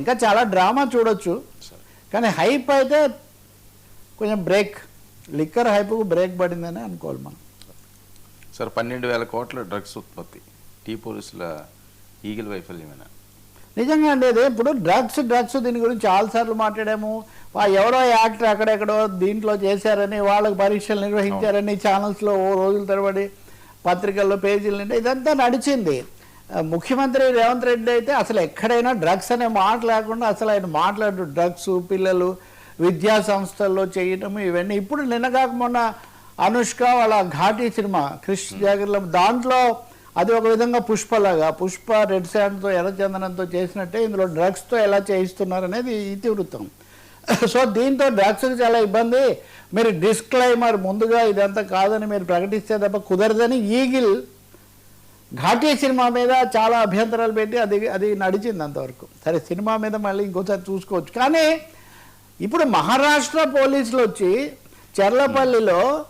ఇంకా చాలా డ్రామా చూడొచ్చు. కానీ హైప్ అయితే కొంచెం బ్రేక్. లిక్కర్ హైప్కు బ్రేక్ పడిందని అనుకోవాలి మనం. సార్ పన్నెండు వేల కోట్ల డ్రగ్స్ ఉత్పత్తి. టీ పోలీసుల ఈగిల్ వైఫల్యమేనా? నిజంగా అండి అదే ఇప్పుడు డ్రగ్స్ డ్రగ్స్ దీని గురించి చాలాసార్లు మాట్లాడాము. ఎవరో యాక్టర్ అక్కడెక్కడో దీంట్లో చేశారని వాళ్ళకి పరీక్షలు నిర్వహించారని ఛానల్స్లో ఓ రోజుల తరబడి పత్రికల్లో పేజీలు నిండా ఇదంతా నడిచింది. ముఖ్యమంత్రి రేవంత్ రెడ్డి అయితే అసలు ఎక్కడైనా డ్రగ్స్ అనే మాట లేకుండా అసలు ఆయన మాట్లాడు డ్రగ్స్ పిల్లలు విద్యా సంస్థల్లో చేయటం ఇవన్నీ. ఇప్పుడు నిన్న కాక మొన్న అనుష్క వాళ్ళ ఘాటీ సినిమా క్రిష్ జాగర్ల దాంట్లో అది ఒక విధంగా పుష్పలాగా పుష్ప రెడ్ శాండ్తో ఎర్రచందనంతో చేసినట్టే ఇందులో డ్రగ్స్తో ఎలా చేయిస్తున్నారు అనేది ఇతివృత్తం. సో దీంతో డ్రగ్స్ చాలా ఇబ్బంది. మీరు డిస్క్లైమర్ ముందుగా ఇదంతా కాదని మీరు ప్రకటిస్తే తప్ప కుదరదని ఈగిల్ ఘాటీ సినిమా మీద చాలా అభ్యంతరాలు పెట్టి అది అది నడిచింది అంతవరకు. సరే సినిమా మీద మళ్ళీ ఇంకోసారి చూసుకోవచ్చు. కానీ ఇప్పుడు మహారాష్ట్ర పోలీసులు వచ్చి చెర్లపల్లిలో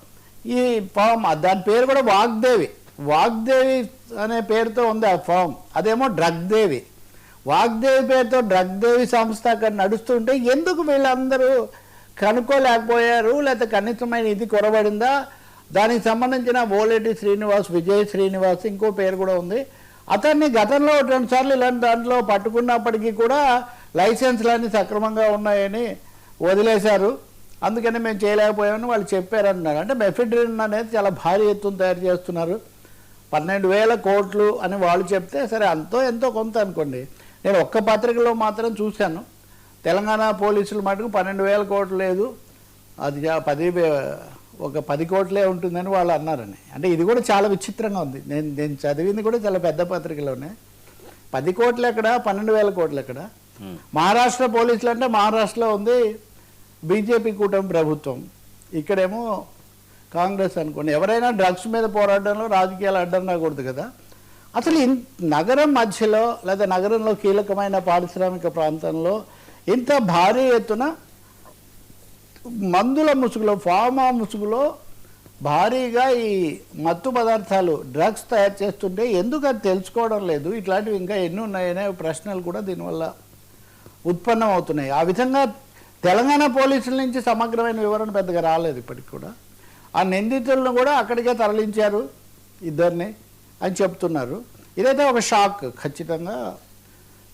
ఈ ఫామ్ దాని పేరు కూడా వాగ్దేవి. వాగ్దేవి అనే పేరుతో ఉంది ఆ ఫామ్. అదేమో డ్రగ్ దేవి వాగ్దేవి పేరుతో డ్రగ్ దేవి సంస్థ అక్కడ నడుస్తుంటే ఎందుకు వీళ్ళందరూ కనుక్కోలేకపోయారు? లేకపోతే కనీసమైన ఇది కొరబడిందా? దానికి సంబంధించిన ఓలేటి శ్రీనివాస్ విజయ్ శ్రీనివాస్ ఇంకో పేరు కూడా ఉంది. అతన్ని గతంలో రెండు సార్లు ఇలాంటి దాంట్లో పట్టుకున్నప్పటికీ కూడా లైసెన్స్లన్నీ సక్రమంగా ఉన్నాయని వదిలేశారు. అందుకని మేము చేయలేకపోయామని వాళ్ళు చెప్పారంటున్నారు అంటే మెఫిడ్రిన్ అనేది చాలా భారీ ఎత్తున తయారు చేస్తున్నారు. పన్నెండు వేల కోట్లు అని వాళ్ళు చెప్తే సరే అంతో ఎంతో కొంత అనుకోండి. నేను ఒక్క పత్రికలో మాత్రం చూశాను. తెలంగాణ పోలీసులు మటుకు పన్నెండు వేల కోట్లు లేదు. అది పది ఒక పది కోట్లే ఉంటుందని వాళ్ళు అన్నారని. అంటే ఇది కూడా చాలా విచిత్రంగా ఉంది. నేను నేను చదివింది కూడా చాలా పెద్ద పత్రికలోనే. పది కోట్లు ఎక్కడ? పన్నెండు వేల కోట్లు ఎక్కడ? మహారాష్ట్ర పోలీసులు అంటే మహారాష్ట్రలో ఉంది బీజేపీ కూటమి ప్రభుత్వం. ఇక్కడేమో కాంగ్రెస్ అనుకోండి. ఎవరైనా డ్రగ్స్ మీద పోరాటంలో రాజకీయాలు అడ్డం రాకూడదు కదా. అసలు ఇన్- నగరం మధ్యలో లేదా నగరంలో కీలకమైన పారిశ్రామిక ప్రాంతంలో ఇంత భారీ ఎత్తున మందుల ముసుగులో ఫార్మా ముసుగులో భారీగా ఈ మత్తు పదార్థాలు డ్రగ్స్ తయారు చేస్తుంటే ఎందుకు అది తెలుసుకోవడం లేదు. ఇట్లాంటివి ఇంకా ఎన్ని ఉన్నాయనే ప్రశ్నలు కూడా దీనివల్ల ఉత్పన్నం అవుతున్నాయి ఆ విధంగా తెలంగాణ పోలీసుల నుంచి సమగ్రమైన వివరణ పెద్దగా రాలేదు ఇప్పటికి కూడా. ఆ నిందితులను కూడా అక్కడికే తరలించారు ఇద్దరిని అని చెప్తున్నారు. ఇదైతే ఒక షాక్ ఖచ్చితంగా.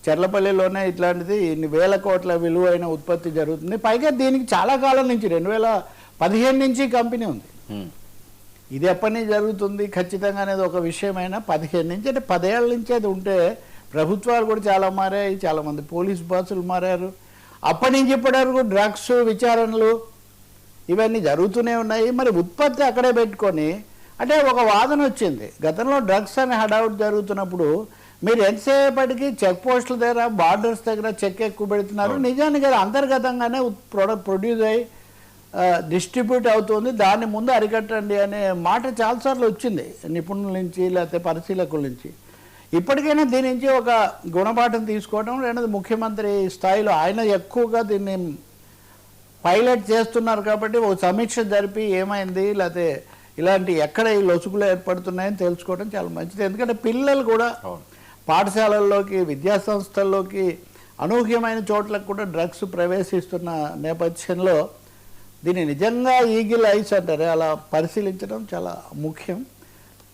చెర్లపల్లిలోనే ఇట్లాంటిది ఇన్ని వేల కోట్ల విలువైన ఉత్పత్తి జరుగుతుంది. పైగా దీనికి చాలా కాలం నుంచి రెండు వేల పదిహేను నుంచి కంపెనీ ఉంది. ఇది ఎప్పటి నుంచి జరుగుతుంది? ఖచ్చితంగా అనేది ఒక విషయమైనా పదిహేను నుంచి అంటే పదేళ్ళ నుంచి అది ఉంటే ప్రభుత్వాలు కూడా చాలా మారాయి చాలామంది పోలీస్ బాసులు మారారు. అప్పటి నుంచి ఇప్పటి వరకు డ్రగ్స్ విచారణలు ఇవన్నీ జరుగుతూనే ఉన్నాయి. మరి ఉత్పత్తి అక్కడే పెట్టుకొని అంటే ఒక వాదన వచ్చింది. గతంలో డ్రగ్స్ అనే హడావుట్ జరుగుతున్నప్పుడు మీరు ఎంతసేపటికి చెక్ పోస్టుల దగ్గర బార్డర్స్ దగ్గర చెక్ ఎక్కువ పెడుతున్నారు? నిజానికి అది అంతర్గతంగానే ప్రొడక్ట్ ప్రొడ్యూస్ అయ్యి డిస్ట్రిబ్యూట్ అవుతుంది. దాన్ని ముందు అరికట్టండి అనే మాట చాలాసార్లు వచ్చింది నిపుణుల నుంచి లేకపోతే పరిశీలకుల నుంచి. ఇప్పటికైనా దీని నుంచి ఒక గుణపాఠం తీసుకోవడం రెండోది ముఖ్యమంత్రి స్థాయిలో ఆయన ఎక్కువగా దీన్ని పైలట్ చేస్తున్నారు కాబట్టి ఒక సమీక్ష జరిపి ఏమైంది లేకపోతే ఇలాంటి ఎక్కడ ఈ లొసుగులు ఏర్పడుతున్నాయని తెలుసుకోవడం చాలా మంచిది. ఎందుకంటే పిల్లలు కూడా. పాఠశాలల్లోకి విద్యాసంస్థల్లోకి అనూహ్యమైన చోట్లకు కూడా డ్రగ్స్ ప్రవేశిస్తున్న నేపథ్యంలో దీన్ని నిజంగా ఈగిల్ ఐస్ అంటారు? అలా పరిశీలించడం చాలా ముఖ్యం.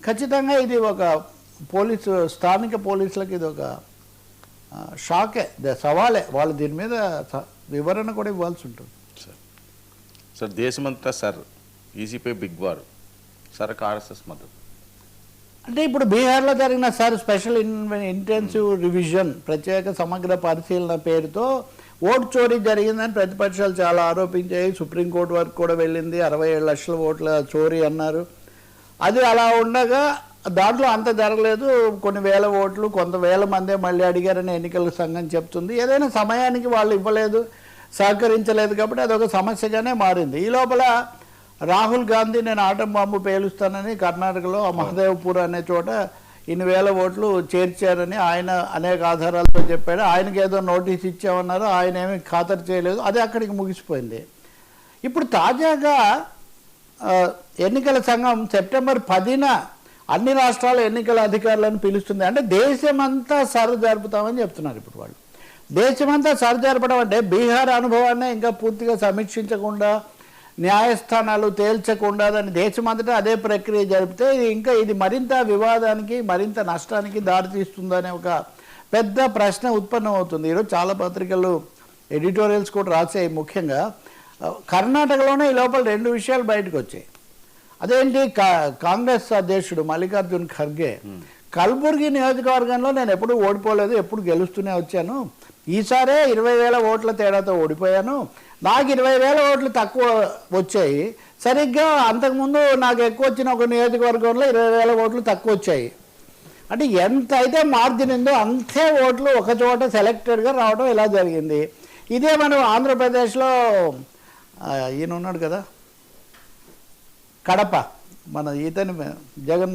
ఖచ్చితంగా ఇది ఒక పోలీసు స్థానిక పోలీసులకు ఇది ఒక షాకే ద- సవాలే. వాళ్ళు దీని మీద స- వివరణ కూడా ఇవ్వాల్సి ఉంటుంది. సార్ సార్ దేశమంతా సార్ ఈజీపై బిగ్ వార్. సార్ ఆర్ఎస్ఎస్ మద్దతు. అంటే ఇప్పుడు బీహార్లో జరిగిన సార్ స్పెషల్ ఇంటెన్సివ్ రివిజన్ ప్రత్యేక సమగ్ర పరిశీలన పేరుతో ఓటు చోరీ జరిగిందని ప్రతిపక్షాలు చాలా ఆరోపించాయి. సుప్రీంకోర్టు వరకు కూడా వెళ్ళింది. అరవై ఏడు లక్షల ఓట్ల చోరీ అన్నారు. అది అలా ఉండగా దాంట్లో అంత జరగలేదు. కొన్ని వేల ఓట్లు కొంత వేల మందే మళ్ళీ అడిగారని ఎన్నికల సంఘం చెప్తుంది. ఏదైనా సమయానికి వాళ్ళు ఇవ్వలేదు సహకరించలేదు కాబట్టి అదొక సమస్యగానే మారింది. ఈ లోపల రాహుల్ గాంధీ నేను ఆటం బాంబు పేలుస్తానని కర్ణాటకలో ఆ మహదేవ్పూర్ అనే చోట ఇన్ని వేల ఓట్లు చేర్చారని ఆయన అనేక ఆధారాలతో చెప్పాడు. ఆయనకి ఏదో నోటీస్ ఇచ్చామన్నారు ఆయన ఏమీ ఖాతరు చేయలేదు. అది అక్కడికి ముగిసిపోయింది. ఇప్పుడు తాజాగా ఎన్నికల సంఘం సెప్టెంబర్ పదిన అన్ని రాష్ట్రాల ఎన్నికల అధికారులను పిలుస్తుంది. అంటే దేశమంతా సర్వ జరుపుతామని చెప్తున్నారు ఇప్పుడు వాళ్ళు. దేశమంతా సరిజరపడం అంటే బీహార్ అనుభవాన్ని ఇంకా పూర్తిగా సమీక్షించకుండా న్యాయస్థానాలు తేల్చకుండా దాన్ని దేశమంతటా అదే ప్రక్రియ జరిపితే ఇది ఇంకా ఇది మరింత వివాదానికి మరింత నష్టానికి దారితీస్తుందనే ఒక పెద్ద ప్రశ్న ఉత్పన్నం అవుతుంది ఈరోజు చాలా పత్రికలు ఎడిటోరియల్స్ కూడా రాసాయి ముఖ్యంగా. కర్ణాటకలోనే ఈ లోపల రెండు విషయాలు బయటకు వచ్చాయి. అదేంటి? కా- కాంగ్రెస్ అధ్యక్షుడు మల్లికార్జున్ ఖర్గే కల్బుర్గి నియోజకవర్గంలో నేను ఎప్పుడు ఓడిపోలేదు ఎప్పుడు గెలుస్తూనే వచ్చాను. ఈసారే ఇరవై వేల ఓట్ల తేడాతో ఓడిపోయాను. నాకు ఇరవై వేల ఓట్లు తక్కువ వచ్చాయి. సరిగ్గా అంతకుముందు నాకు ఎక్కువ వచ్చిన ఒక నియోజకవర్గంలో ఇరవై వేల ఓట్లు తక్కువ వచ్చాయి. అంటే ఎంత అయితే మార్జిన్ ఉందో అంతే ఓట్లు ఒక చోట సెలెక్టెడ్గా రావడం ఇలా జరిగింది. ఇదే మనం ఆంధ్రప్రదేశ్లో ఈయన ఉన్నాడు కదా? కడప మన ఈతని జగన్